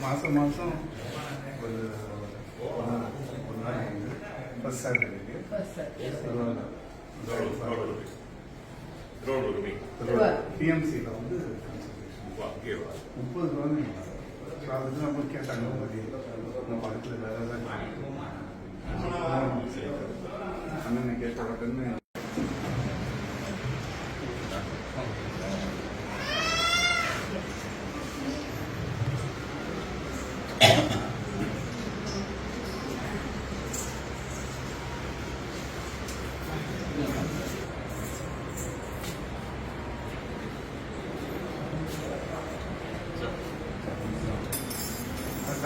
மாதம் மாதம் ஒரு ஒன்றா பஸ் சார் பஸ் சார் டிஎம்சியில் வந்து முப்பது குழந்தைங்க அதுக்கு நம்ம கேட்டாங்க நம்ம பக்கத்தில் வேறு ஏதாவது அண்ணனை கேட்ட உடனே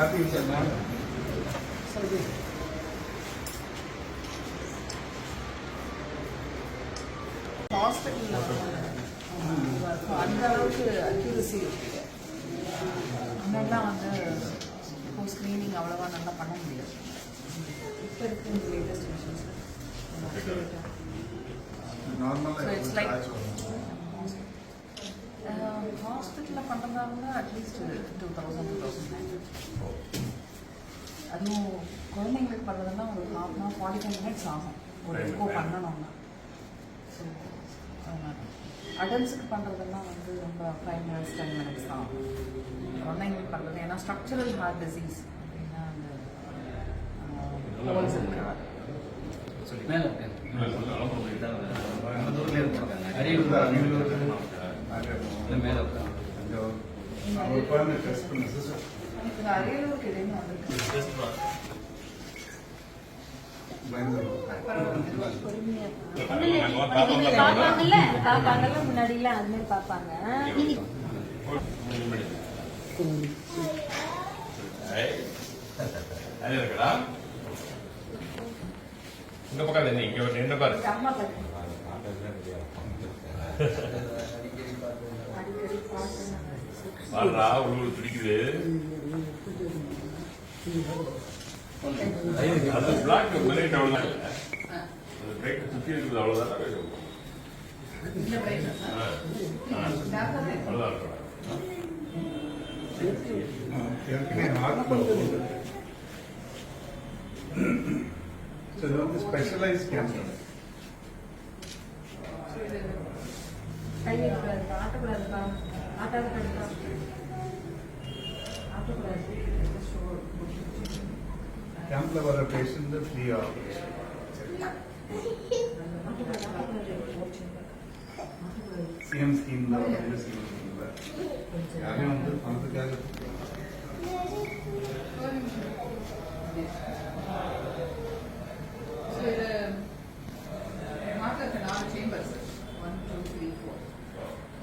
கார்த்திக் சார் நான் ஹாஸ்பிட்டலில் அந்த அளவுக்கு அக்யூரசி இருக்கு முன்னாடிலாம் வந்து இப்போ ஸ்க்ரீனிங் அவ்வளோவா நல்லா பண்ண முடியாது இப்போ லேட்டஸ்ட் மிஷின்ஸ் நார்மலாக ஹாஸ்பிட்டலில் பண்ணுறதா இருந்தால் at least two thousand two thousand அதுவும் குழந்தைங்களுக்கு பண்ணுறதுன்னா ஒரு half an hour forty five minutes ஆகும். ஒரு எக்கோ பண்ணணும்னா. ஸோ அடல்ட்ஸுக்கு பண்ணுறதெல்லாம் வந்து ரொம்ப ஃபைவ் மினிட்ஸ் டென் மினிட்ஸ் தான். குழந்தைங்களுக்கு பண்ணுறது ஏன்னா ஸ்ட்ரக்சரல் ஹார்ட் டிசீஸ் அப்படின்னா அந்த ஹோல்ஸ் மேல அரியலூர் இல்ல, மேல. அவங்க குழந்தை டெஸ்ட் பண்ண சிஸ்டர் முன்னாடிலாம் அது மாதிரி பார்ப்பாங்க. அது இருக்குடா. இந்த பக்கம் இங்க ஒரு நின்று பாரு. பாருடா உங்களுக்கு பிடிக்குது. அது பிளாக் பிரேக் அவ்வளவுதான் இல்ல. அது பிரேக் சுத்தி இருக்குது டாக்டர் அவ்வளவுதான் இருக்கும். ஏற்கனவே ஹார்ட் ப்ராப்ளம் ஸோ இது క్యాంప్లో వాళ్ళ patient free operation CM scheme CM scheme యాభై వందలు పంత కాదు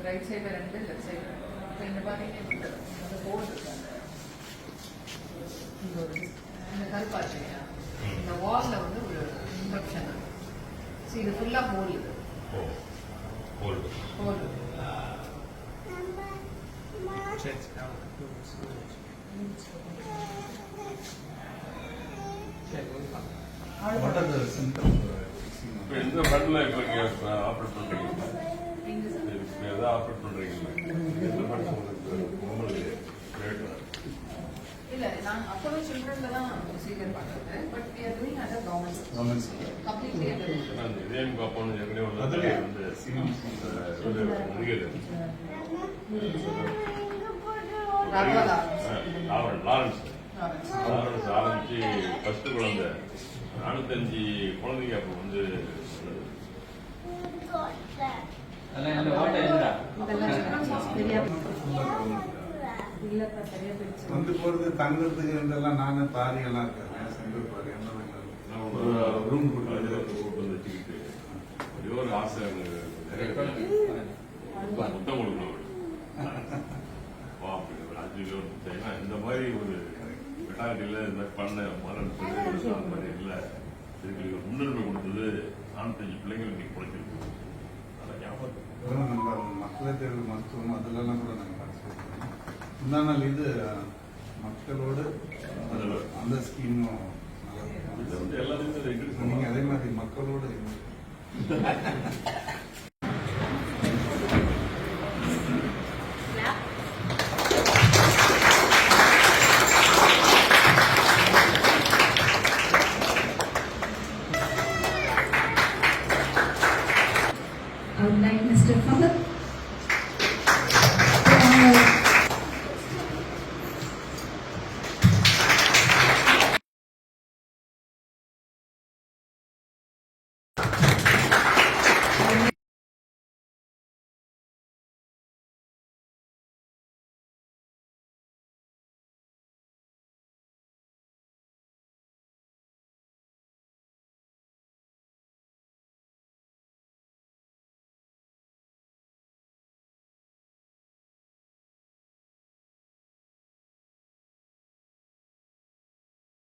ரைட் சைடில் ரெண்டு லெஃப்ட் சைடு இப்போ இந்த பார்த்தீங்கன்னா அந்த போர்டு இந்த ஒரு இந்த கருப்பாச்சு இந்த வாலில் வந்து ஒரு இன்ஃபெக்ஷன் ஸோ இது ஃபுல்லாக ஹோல் இது whole what are the symptom இப்போ இந்த பட்டில் இப்போ ஆப்ரேட் பண்றீங்க எதாவது ஆப்ரேட் பண்றீங்களா எந்த பட்டு உங்களுக்கு இல்லை நான் அப்போவே சில்ட்ரனில் தான் ப்ரொசீஜர் பண்ணுறது பட் கவர்மெண்ட் ஒரு லாரன்ஸ் லாரன்ஸ் லாரன்ஸ் ஆரம்பிச்சு ஃபர்ஸ்ட் குழந்தை நானூத்தஞ்சு குழந்தைங்க அப்போ வந்து வந்து போறது தங்குறதுக்கு இதெல்லாம் நானே பாரி எல்லாம் இருக்கேன். செங்கல் பாரி ரூம் வந்து வச்சுக்கிட்டு ஒரே ஒரு ஆசை முத்தம் கொடுக்கணும். வா அப்படி ஒரு அஞ்சு கிலோ முட்டை. ஏன்னா இந்த மாதிரி ஒரு வெட்டாட்டியில் இந்த மாதிரி பண்ண மரம் அந்த மாதிரி இல்லை. இதுக்கு ஒரு முன்னுரிமை கொடுத்தது நானூத்தஞ்சு பிள்ளைங்கள் இன்னைக்கு குறைச்சிருக்கு நம்ம மக்கள் தேர்வு மருத்துவம் அதுலலாம் கூட நாங்கள் பார்ட்டிசிபேட் முந்தா நாள் இது மக்களோடு. அந்த ஸ்கீமும் இதை வந்து எல்லாத்துக்குமே இதை introduce நீங்க பண்ணலாம். அதே மாதிரி மக்களோடு